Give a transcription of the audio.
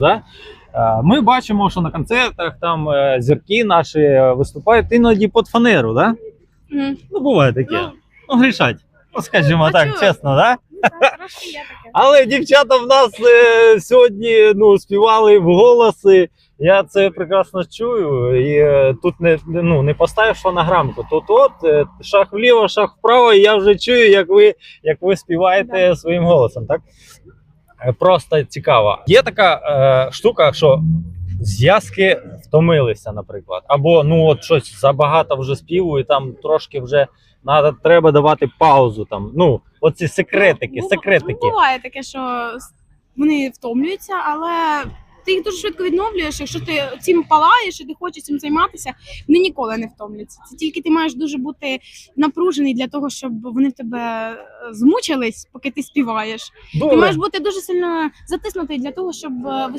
Да? Е, Ми бачимо, що на концертах там е, зірки наші е, виступають іноді під фанеру, да? Мгм. Ну, буває таке. Ну. Ну, грішать. Ну, скажімо А так, чого? чесно, да? Ну, так. Але дівчата в нас е, сьогодні ну, співали в голоси. Я це прекрасно чую. І е, тут не, ну, не поставиш фонограмку. Тут от е, шаг вліво, шаг вправо, і я вже чую, як ви, як ви співаєте своїм голосом. Так? Е, Просто цікаво. Є така е, штука, що зв'язки втомилися, наприклад. Або ну от щось забагато вже співу, і там трошки вже надо, треба давати паузу. Там. Ну, оці секретики, Ну, секретики. Ну, буває таке, що вони втомлюються, але ти їх дуже швидко відновлюєш. Якщо ти цим палаєш і ти хочеш цим займатися, вони ніколи не втомляться. Це тільки ти маєш дуже бути напружений для того, щоб вони в тебе е, змучились, поки ти співаєш. Ти маєш бути дуже сильно затиснутий для того, щоб е, виступати.